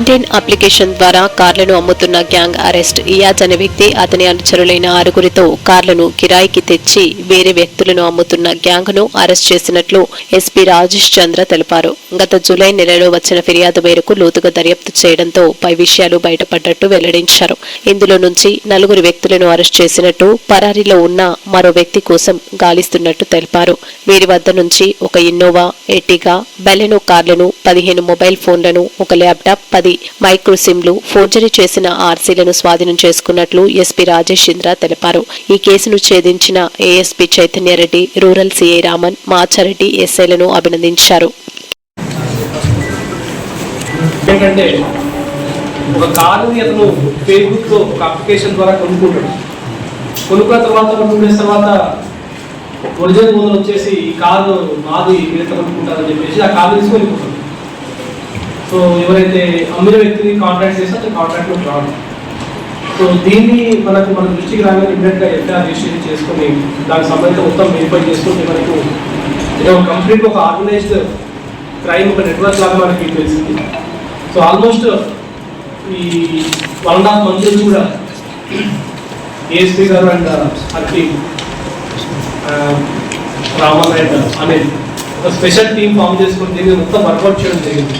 Indian application ద్వారా కార్లను అమ్ముతున్న గ్యాంగ్ అరెస్ట్. ఇయాజ్ అనే వ్యక్తి అతని అనుచరులైన ఆరుగురితో కార్లను కిరాయికి తెచ్చి వేరే వ్యక్తులను అమ్ముతున్న గ్యాంగ్ను అరెస్ట్ చేసినట్లు ఎస్పీ రాజేష్ చంద్ర తెలిపారు. గత జూలై నెలలో వచ్చిన ఫిర్యాదు మేరకు లోతుగా దర్యాప్తు చేయడంతో పై విషయాలు బయటపడ్డట్టు వెల్లడించారు. ఇందులో నుంచి నలుగురు వ్యక్తులను అరెస్ట్ చేసినట్టు పరారీలో ఉన్న మరో వ్యక్తి కోసం గాలిస్తున్నట్టు తెలిపారు. వీరి వద్ద నుంచి ఒక ఇన్నోవా ఎర్టిగా బెలెనో కార్లను పదిహేను మొబైల్ ఫోన్లను ఒక ల్యాప్టాప్ ఉన్నది. మైక్రో సిమ్లు ఫోర్జరీ చేసిన ఆర్సీలను స్వాధీనం చేసుకున్నట్లు ఎస్పీ రాజేష్ ఇంద్ర తెలిపారు. ఈ కేసును ఛేదించిన ASP Chaitanya Reddy rural CI Raman Machareddy ఎస్ఐలను అభినందించారు. ఏంటంటే ఒక కారుని అతను ఫేస్బుక్లో ఒక అప్లికేషన్ ద్వారా కొనుక్కుంటాడు. కొనుక్కున్న తర్వాత కొన్ని టూ డేస్ తర్వాత ఒరిజినల్ ఓనర్ వచ్చేసి ఈ కారు మాది మీరు కొనుక్కుంటారని చెప్పేసి ఆ కారు తీసుకొని వెళ్ళిపోతాడు సో ఎవరైతే అమ్మిన వ్యక్తిని కాంటాక్ట్ చేస్తే అతను కాంట్రాక్ట్లో రాడు సో దీన్ని మనకు మన దృష్టికి రాగానే ఇమ్మీడియట్గా ఎట్లా రిజిస్ట్రేషన్ చేసుకొని దానికి సంబంధించి మొత్తం వెరిఫై చేసుకుంటే మనకు ఒక కంప్లీట్ ఒక ఆర్గనైజ్డ్ క్రైమ్ ఒక నెట్వర్క్ లాగా మనకి తెలిసింది. సో ఆల్మోస్ట్ ఈ వన్ అండ్ హాఫ్ మంత్ నుంచి కూడా ఏఎస్పీ గారు అండ్ హర్కి రామన్ అండ్ అనిల్ ఒక స్పెషల్ టీం ఫామ్ చేసుకుని దీన్ని మొత్తం వర్కౌట్ చేయడం జరిగింది.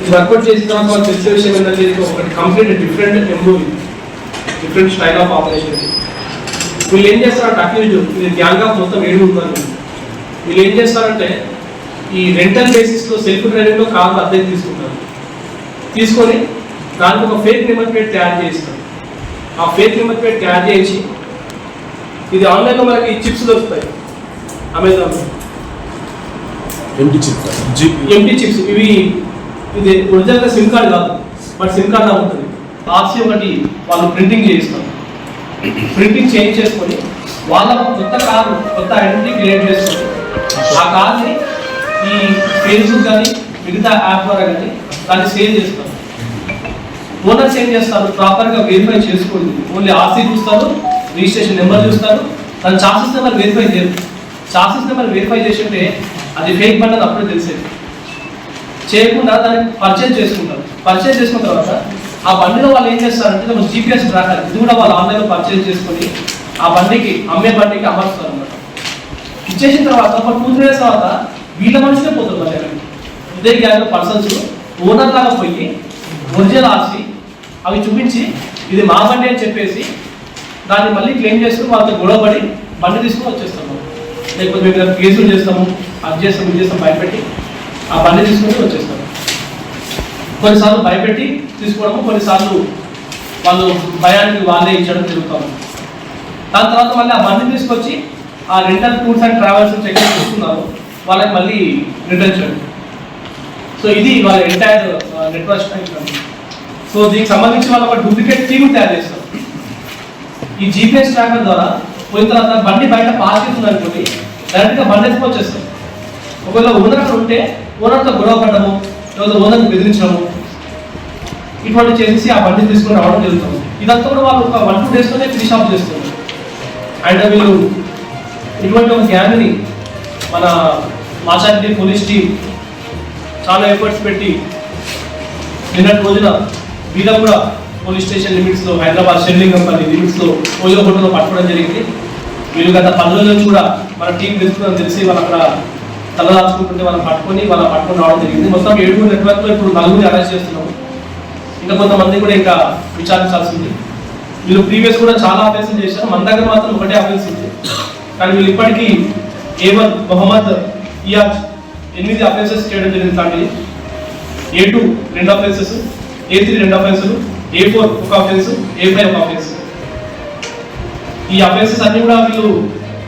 ఇది వర్కౌట్ చేసిన తర్వాత తెలిసే విషయం ఏంటంటే ఇది ఒకటి కంప్లీట్ డిఫరెంట్ ఎంబ్రూవి డిఫరెంట్ స్టైల్ ఆఫ్ ఆపరేషన్ వీళ్ళు ఏం చేస్తారంటే అక్యూజ్ ఇది గ్యాంగ్ ఆఫ్ మొత్తం ఏడు ఉన్నారు వీళ్ళు ఏం చేస్తారంటే ఈ రెంటల్ బేసిస్లో సెల్ఫ్ డ్రైవింగ్లో కార్లు అద్దెకి తీసుకుంటారు. తీసుకొని దానికి ఒక ఫేక్ నెంబర్ ప్లేట్ తయారు చేస్తారు ఆ ఫేక్ నెంబర్ ప్లేట్ తయారు చేసి ఇది ఆన్లైన్లో మనకి చిప్స్ దొరుకుతాయి. Amazon MT chip zip MT chips ఇవి ఇది ఒరిజినల్గా సిమ్ కార్డ్ కాదు బట్ సిమ్ కార్డ్ లా ఉంటుంది. ఆర్సీ ఒకటి వాళ్ళు ప్రింటింగ్ చేయిస్తారు. ప్రింటింగ్ చేంజ్ చేసుకొని వాళ్ళ కొత్త కారు కొత్త ఐడెంటిటీ క్రియేట్ చేసుకొని ఆ కార్ని ఈ ఫేస్బుక్ కానీ మిగతా యాప్ ద్వారా కానీ దాన్ని సేల్ చేస్తారు. ఓనర్స్ ఏం చేస్తారు? ప్రాపర్గా వెరిఫై చేసుకోండి. ఓన్లీ ఆర్సీ చూస్తారు రిజిస్ట్రేషన్ నెంబర్ చూస్తారు. దాని చాసెస్ నెంబర్ వెరిఫై చేయరు. చాసెస్ నెంబర్ వెరిఫై చేసి ఉంటే అది ఫేక్ బండి అప్పుడే తెలిసేది. చేయకుండా దాన్ని పర్చేజ్ చేసుకుంటారు. పర్చేజ్ చేసుకున్న తర్వాత ఆ బండిలో వాళ్ళు ఏం చేస్తారంటే మనం జీపీఎస్ ట్రాకర్ ఇది కూడా వాళ్ళు ఆన్లైన్లో పర్చేజ్ చేసుకుని ఆ బండికి అమ్మే బండికి అమర్స్తారు అన్నమాట. ఇచ్చేసిన తర్వాత ఒక టూ త్రీ డేస్ తర్వాత వీళ్ళ మనుషులే పోతారు మళ్ళీ అక్కడికి. ఇదే గ్యాంగ్ పర్సన్స్ ఓనర్ లాగా పోయి ఒరిజినల్ ఆర్సి అవి చూపించి ఇది మా బండి అని చెప్పేసి దాన్ని మళ్ళీ క్లెయిమ్ చేసుకుని వాళ్ళతో గొడవపడి బండి తీసుకుని వచ్చేస్తాము. లేకపోతే మేము కేసులు చేస్తాము అది చేస్తాం ఇది చేస్తాం భయపెట్టి ఆ బండి తీసుకుని వచ్చేస్తారు. కొన్నిసార్లు భయపెట్టి తీసుకోవడము కొన్నిసార్లు వాళ్ళు భయానికి వాళ్ళే ఇచ్చడం జరుగుతాము దాని తర్వాత మళ్ళీ ఆ బండి తీసుకొచ్చి ఆ rental tours and travels check చేసుకున్నారు వాళ్ళకి మళ్ళీ రిటర్న్ చేయండి సో ఇది వాళ్ళ ఎంటైర్ నెట్వర్క్ సో దీనికి సంబంధించి వాళ్ళు ఒక డూప్లికేట్ టీమ్ తయారు చేస్తారు. ఈ జీపీఎస్ ట్రాకర్ ద్వారా పోయిన తర్వాత బండి బయట పాస్ చేస్తుంది అనుకోండి డైరెక్ట్గా బండి ఎత్తుకు వచ్చేస్తారు ఒకవేళ ఉన్నట్టు ఉంటే ఓనర్తో గొడవ పడము లేదా ఓనర్ని బెదిరించడము. ఇటువంటి చేసేసి ఆ బండి తీసుకొని రావడం జరుగుతుంది. ఇదంతా కూడా వాళ్ళు ఒక వన్ టూ డేస్లోనే ఫినిష్ ఆఫ్ చేస్తుంది అండ్ వీళ్ళు ఇటువంటి ఒక గ్యాంగ్ని మన మాచారి పోలీస్ టీం చాలా ఎఫర్ట్స్ పెట్టి నిన్నటి రోజున వీరపుర పోలీస్ స్టేషన్ లిమిట్స్లో హైదరాబాద్ షెడ్లింగంపల్లి లిమిట్స్లో ఓయో హోటల్లో పట్టుకోవడం జరిగింది. వీళ్ళు గత పది రోజుల నుంచి కూడా మన టీం తెలుసుకుందని తెలిసి వాళ్ళు అక్కడ తలదాచుకుంటుంటే వాళ్ళని పట్టుకొని వాళ్ళ పట్టుకొని రావడం జరిగింది. మొత్తం ఏడుగురు నెట్వర్క్లో ఇప్పుడు నలుగురిని అరెస్ట్ చేస్తున్నాము ఇంకా కొంతమంది కూడా ఇంకా విచారించాల్సింది వీళ్ళు ప్రీవియస్ కూడా చాలా అఫెన్సులు చేశారు. మన దగ్గర మాత్రం ఒకటే అఫెన్స్ ఉంది. కానీ వీళ్ళు ఇప్పటికీ ఏ వన్ మొహమ్మద్ ఇయాజ్ ఎనిమిది అఫెన్సెస్ చేయడం జరిగింది కానీ ఏ టూ రెండు అఫెన్సెస్ ఏ త్రీ రెండు అఫెన్సులు ఏ ఫోర్ ఒక అఫెన్స్ ఏ ఫైవ్ ఒక అఫెన్స్ ఈ అఫెన్సెస్ అన్ని కూడా వీళ్ళు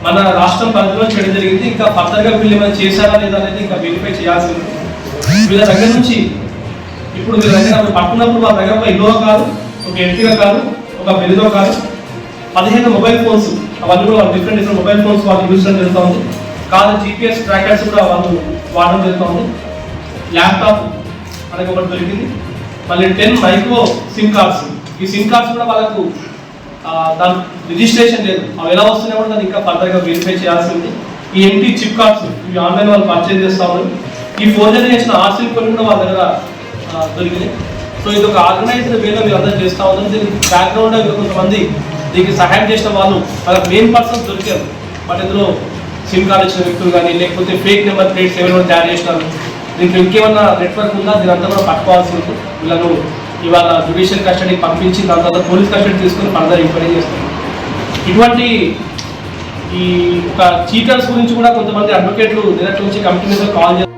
మన రాష్ట్రం పరిధిలో చేయడం జరిగింది. ఇంకా ఫర్దర్గా వీళ్ళు ఏమైనా చేశారా లేదా అనేది ఇంకా వెరిఫై చేయాల్సి ఉంది. వీళ్ళ దగ్గర నుంచి ఇప్పుడు వీళ్ళ దగ్గర పట్టుకున్నప్పుడు వాళ్ళ దగ్గర ఒక ఇన్నోవా కారు ఒక ఎర్టిగా కారు ఒక బెలినో కారు పదిహేను మొబైల్ ఫోన్స్ అవన్నీ కూడా వాళ్ళు డిఫరెంట్ డిఫరెంట్ మొబైల్ ఫోన్స్ వాళ్ళు యూజ్ చేయడం జరుగుతూ ఉంది కాదు జీపీఎస్ ట్రాకర్స్ కూడా వాళ్ళు వాడడం జరుగుతూ ఉంది ల్యాప్టాప్ మనకి ఒకటి దొరికింది. మళ్ళీ టెన్ మైక్రో సిమ్ కార్డ్స్ ఈ సిమ్ కార్డ్స్ కూడా వాళ్ళకు దాని రిజిస్ట్రేషన్ లేదు. అవి ఎలా వస్తున్నాయి కూడా దాన్ని ఇంకా ఫర్దర్గా వెరిఫై చేయాల్సి ఉంది ఈ ఎంటీ చిప్ కార్డ్స్ ఇవి ఆన్లైన్ వాళ్ళు పర్చేజ్ చేస్తా ఉన్నారు. ఈ ఫోర్ చేసిన ఆర్సీలు కొన్ని కూడా వాళ్ళ దగ్గర దొరికింది దొరికినాయి. సో ఇది ఒక ఆర్గనైజ్డ్ వేలో మీరు అందరూ చేస్తూ ఉన్నారు. దీనికి బ్యాక్గ్రౌండ్ కొంతమంది దీనికి సహాయం చేసిన వాళ్ళు వాళ్ళ మెయిన్ పర్సన్ దొరికారు. బట్ ఇందులో సిమ్ కార్డ్ ఇచ్చిన వ్యక్తులు కానీ లేకపోతే ఫేక్ నెంబర్ ప్లేట్స్ ఏమైనా తయారు చేసినారు. దీంట్లో ఇంకేమన్నా నెట్వర్క్ ఉందా? దీని అంతా కూడా పట్టుకోవాల్సి ఉంటుంది. వీళ్ళను ఇవాళ జుడిషియల్ కస్టడీకి పంపించి దాని తర్వాత పోలీస్ కస్టడీ తీసుకొని ఫర్దర్ ఎంక్వైరీ చేస్తారు. ఇటువంటి ఈ ఒక చీటర్స్ గురించి కూడా కొంతమంది అడ్వకేట్లు నిన్నటి నుంచి కంపెనీతో మీద కాల్ చేస్తారు.